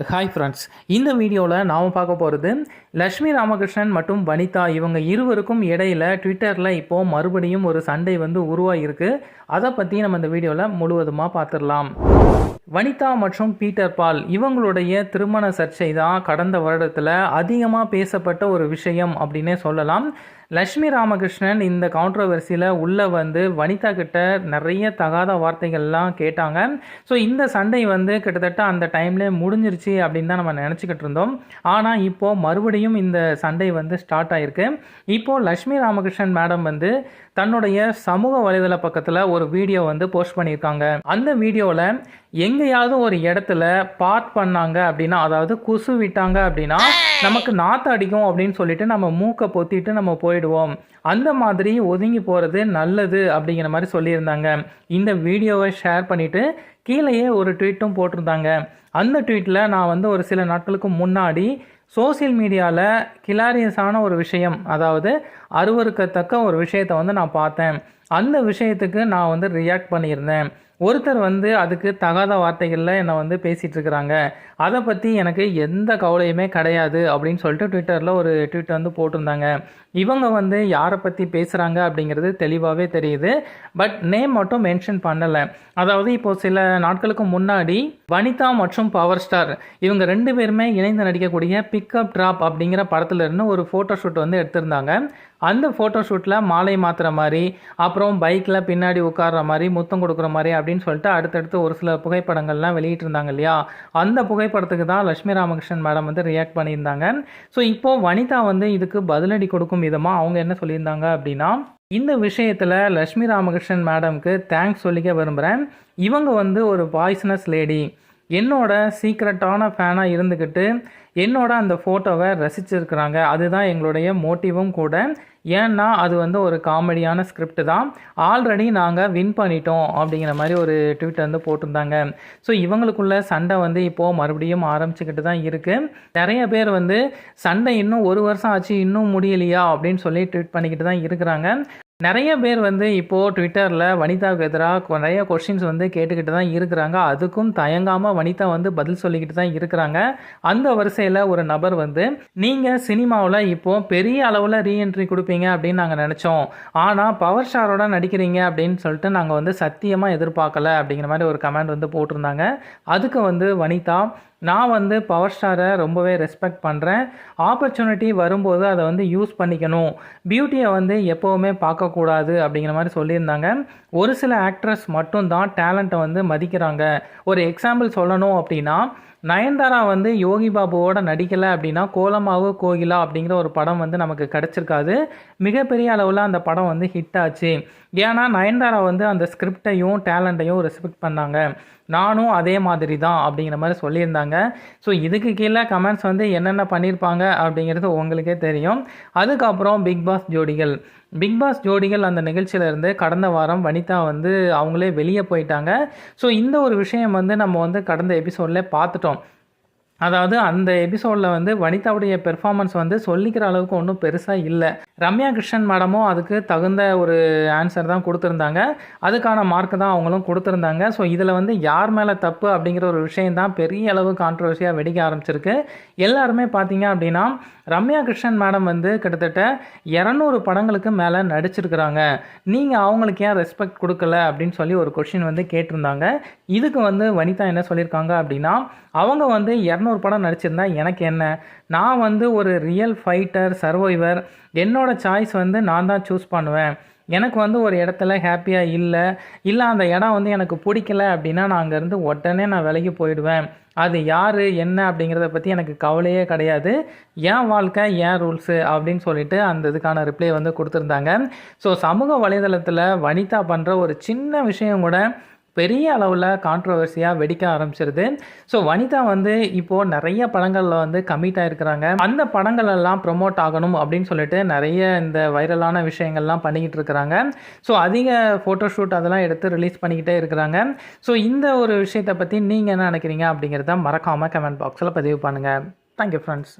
Hi friends இந்த வீடியோவில் நாம் பார்க்க போகிறது லக்ஷ்மி ராமகிருஷ்ணன் மற்றும் வனிதா இவங்க இருவருக்கும் இடையில ட்விட்டரில் இப்போது மறுபடியும் ஒரு சண்டை வந்து உருவாகியிருக்கு அதை பற்றி நம்ம இந்த வீடியோவில் முழுவதுமாக பார்த்துடலாம் வனிதா மற்றும் பீட்டர் பால் இவங்களுடைய திருமண சர்ச்சை தான் கடந்த வருடத்தில் அதிகமாக பேசப்பட்ட ஒரு விஷயம் அப்படின்னே சொல்லலாம். லக்ஷ்மி ராமகிருஷ்ணன் இந்த கான்ட்ரவர்சியில் உள்ளே வந்து வனிதா கிட்ட நிறைய தகாத வார்த்தைகள்லாம் கேட்டாங்க. ஸோ இந்த சண்டை வந்து கிட்டத்தட்ட அந்த டைம்லேயே முடிஞ்சிருச்சு அப்படின்னு தான் நம்ம நினச்சிக்கிட்டு இருந்தோம். ஆனால் இப்போது மறுபடியும் இந்த சண்டை வந்து ஸ்டார்ட் ஆயிருக்கு. இப்போது லக்ஷ்மி ராமகிருஷ்ணன் மேடம் வந்து தன்னுடைய சமூக வலைதள பக்கத்தில் ஒரு வீடியோ வந்து போஸ்ட் பண்ணியிருக்காங்க. அந்த வீடியோவில் எங்கேயாவது ஒரு இடத்துல பார்ட் பண்ணாங்க அப்படின்னா அதாவது குசு விட்டாங்க அப்படின்னா நமக்கு நாற்று அடிக்கும் அப்படின்னு சொல்லிட்டு நம்ம மூக்கை பொத்திட்டு நம்ம போயிடுவோம். அந்த மாதிரி ஒதுங்கி போகிறது நல்லது அப்படிங்கிற மாதிரி சொல்லியிருந்தாங்க. இந்த வீடியோவை ஷேர் பண்ணிவிட்டு கீழேயே ஒரு ட்வீட்டும் போட்டிருந்தாங்க. அந்த ட்வீட்டில் நான் வந்து ஒரு சில நாட்களுக்கு முன்னாடி சோசியல் மீடியாவில் கிலாரியஸான ஒரு விஷயம் அதாவது அருவருக்கத்தக்க ஒரு விஷயத்தை வந்து நான் பார்த்தேன். அந்த விஷயத்துக்கு நான் வந்து ரியாக்ட் பண்ணியிருந்தேன். ஒருத்தர் வந்து அதுக்கு தகாத வார்த்தைகளில் என்னை வந்து பேசிகிட்டு இருக்கிறாங்க. அதை பற்றி எனக்கு எந்த கவலையுமே கிடையாது அப்படின்னு சொல்லிட்டு ட்விட்டரில் ஒரு ட்வீட் வந்து போட்டிருந்தாங்க. இவங்க வந்து யாரை பற்றி பேசுகிறாங்க அப்படிங்கிறது தெளிவாகவே தெரியுது. பட் நேம் மட்டும் மென்ஷன் பண்ணலை. அதாவது இப்போது சில நாட்களுக்கு முன்னாடி வனிதா மற்றும் பவர் ஸ்டார் இவங்க ரெண்டு பேருமே இணைந்து நடிக்கக்கூடிய பிக்கப் ட்ராப் அப்படிங்கிற படத்துலேருந்து ஒரு ஃபோட்டோ ஷூட் வந்து எடுத்திருந்தாங்க. அந்த ஃபோட்டோ ஷூட்டில் மாலை மாற்றுற மாதிரி அப்புறம் பைக்கில் பின்னாடி உட்கார்ற மாதிரி முத்தம் கொடுக்குற மாதிரி அப்படின்னு சொல்லிட்டு அடுத்தடுத்து ஒரு சில புகைப்படங்கள்லாம் வெளியிட்டிருந்தாங்க இல்லையா? அந்த புகைப்படத்துக்கு தான் லட்சுமி ராமகிருஷ்ணன் மேடம் வந்து ரியாக்ட் பண்ணியிருந்தாங்க. ஸோ இப்போது வனிதா வந்து இதுக்கு பதிலடி கொடுக்கும் விதமாக அவங்க என்ன சொல்லியிருந்தாங்க அப்படின்னா இந்த விஷயத்தில் லக்ஷ்மி ராமகிருஷ்ணன் மேடம்க்கு தேங்க்ஸ் சொல்லிக்க விரும்புகிறேன் இவங்க வந்து ஒரு பாய்ஸ்னஸ் லேடி என்னோட சீக்ரெட்டான ஃபேனாக இருந்துக்கிட்டு என்னோட அந்த ஃபோட்டோவை ரசிச்சிருக்கிறாங்க. அதுதான் எங்களுடைய மோட்டிவும் கூட. ஏன்னா அது வந்து ஒரு காமெடியான ஸ்கிரிப்ட் தான். ஆல்ரெடி நாங்கள் வின் பண்ணிட்டோம் அப்படிங்கிற மாதிரி ஒரு ட்வீட் வந்து போட்டிருந்தாங்க. ஸோ இவங்களுக்குள்ள சண்டை வந்து இப்போது மறுபடியும் ஆரம்பிச்சுக்கிட்டு தான் இருக்குது நிறைய பேர் வந்து சண்டை இன்னும் ஒரு வருஷம் ஆச்சு இன்னும் முடியலையா அப்படின்னு சொல்லி ட்வீட் பண்ணிக்கிட்டு தான் இருக்கிறாங்க. நிறைய பேர் வந்து இப்போது ட்விட்டரில் வனிதாவுக்கு எதிராக நிறைய கொஷின்ஸ் வந்து கேட்டுக்கிட்டு தான் இருக்கிறாங்க. அதுக்கும் தயங்காமல் வனிதா வந்து பதில் சொல்லிக்கிட்டு தான் இருக்கிறாங்க. அந்த வரிசையில் ஒரு நபர் வந்து நீங்கள் சினிமாவில் இப்போது பெரிய அளவில் ரீஎன்ட்ரி கொடுப்பீங்க அப்படின்னு நாங்கள் நினச்சோம். ஆனால் பவர் ஸ்டாரோட நடிக்கிறீங்க அப்படின்னு சொல்லிட்டு நாங்கள் வந்து சத்தியமாக எதிர்பார்க்கல அப்படிங்கிற மாதிரி ஒரு கமெண்ட் வந்து போட்டிருந்தாங்க. அதுக்கு வந்து வனிதா நான் வந்து பவர் ஸ்டாரை ரொம்பவே ரெஸ்பெக்ட் பண்ணுறேன் ஆப்பர்ச்சுனிட்டி வரும்போது அதை வந்து யூஸ் பண்ணிக்கணும். பியூட்டியை வந்து எப்போவுமே பார்க்கக்கூடாது அப்படிங்கிற மாதிரி சொல்லியிருந்தாங்க. ஒரு சில ஆக்ட்ரஸ் மட்டும்தான் டேலண்ட்டை வந்து மதிக்கிறாங்க. ஒரு எக்ஸாம்பிள் சொல்லணும் அப்படின்னா நயன்தாரா வந்து யோகி பாபுவோட நடிக்கலை அப்படின்னா கோலமாவு கோகிலா அப்படிங்கிற ஒரு படம் வந்து நமக்கு கிடச்சிருக்காது. மிகப்பெரிய அளவில் அந்த படம் வந்து ஹிட் ஆச்சு. ஏன்னா நயன்தாரா வந்து அந்த ஸ்கிரிப்டையும் டேலண்ட்டையும் ரெஸ்பெக்ட் பண்ணாங்க. நானும் அதே மாதிரி தான் அப்படிங்கிற மாதிரி சொல்லியிருந்தாங்க. ஸோ இதுக்கு கீழே கமெண்ட்ஸ் வந்து என்னென்ன பண்ணியிருப்பாங்க அப்படிங்கிறது உங்களுக்கே தெரியும். அதுக்கப்புறம் பிக் பாஸ் ஜோடிகள். பிக் பாஸ் ஜோடிகள் அந்த நிகழ்ச்சியிலேருந்து கடந்த வாரம் வனிதா வந்து அவங்களே வெளியே போயிட்டாங்க. ஸோ இந்த ஒரு விஷயம் வந்து நம்ம வந்து கடந்த எபிசோடில் பார்த்துட்டோம். அதாவது அந்த எபிசோடில் வந்து வனிதாவுடைய பெர்ஃபார்மன்ஸ் வந்து சொல்லிக்கிற அளவுக்கு ஒன்றும் பெருசாக இல்லை. ரம்யா கிருஷ்ணன் மேடமும் அதுக்கு தகுந்த ஒரு ஆன்சர் தான் கொடுத்துருந்தாங்க. அதுக்கான மார்க் தான் அவங்களும் கொடுத்துருந்தாங்க. ஸோ இதில் வந்து யார் மேலே தப்பு அப்படிங்கிற ஒரு விஷயம் தான் பெரிய அளவு கான்ட்ரவர்சியாக வெடிக்க ஆரம்பிச்சிருக்கு. எல்லாருமே பார்த்தீங்க அப்படின்னா ரம்யா கிருஷ்ணன் மேடம் வந்து கிட்டத்தட்ட இரநூறு படங்களுக்கு மேலே நடிச்சிருக்கிறாங்க. நீங்கள் அவங்களுக்கு ஏன் ரெஸ்பெக்ட் கொடுக்கல அப்படின்னு சொல்லி ஒரு கொஷின் வந்து கேட்டிருந்தாங்க. இதுக்கு வந்து வனிதா என்ன சொல்லியிருக்காங்க அப்படின்னா அவங்க வந்து இரநூறு படம் நடிச்சிருந்தா எனக்கு என்ன? நான் வந்து ஒரு ரியல் ஃபைட்டர் சர்வைவர் என்னோட சாய்ஸ் வந்து நான் தான் சூஸ் பண்ணுவேன். எனக்கு வந்து ஒரு இடத்துல ஹாப்பியாக இல்லை. இல்லை அந்த இடம் வந்து எனக்கு பிடிக்கல அப்படின்னா நான் அங்கேருந்து உடனே நான் விலகி போயிடுவேன். அது யார் என்ன அப்படிங்கிறத பற்றி எனக்கு கவலையே கிடையாது. ஏன் வாழ்க்கை ஏன் ரூல்ஸு அப்படின்னு சொல்லிட்டு அந்த இதுக்கான ரிப்ளை வந்து கொடுத்துருந்தாங்க. ஸோ சமூக வலைதளத்தில் வனிதா பண்ணுற ஒரு சின்ன விஷயம் கூட பெரிய அளவில் கான்ட்ரவர்சியாக வெடிக்க ஆரம்பிச்சிருது. ஸோ வனிதா வந்து இப்போது நிறைய படங்களில் வந்து கமிட் ஆகிருக்கிறாங்க அந்த படங்கள் எல்லாம் ப்ரொமோட் ஆகணும் அப்படின்னு சொல்லிட்டு நிறைய இந்த வைரலான விஷயங்கள்லாம் பண்ணிக்கிட்டு இருக்கிறாங்க. ஸோ அதிக ஃபோட்டோ ஷூட் அதெல்லாம் எடுத்து ரிலீஸ் பண்ணிக்கிட்டே இருக்கிறாங்க. ஸோ இந்த ஒரு விஷயத்தை பற்றி நீங்கள் என்ன நினைக்கிறீங்க அப்படிங்கிறத மறக்காமல் கமெண்ட் பாக்ஸில் பதிவு பண்ணுங்கள் தேங்க்யூ ஃப்ரெண்ட்ஸ்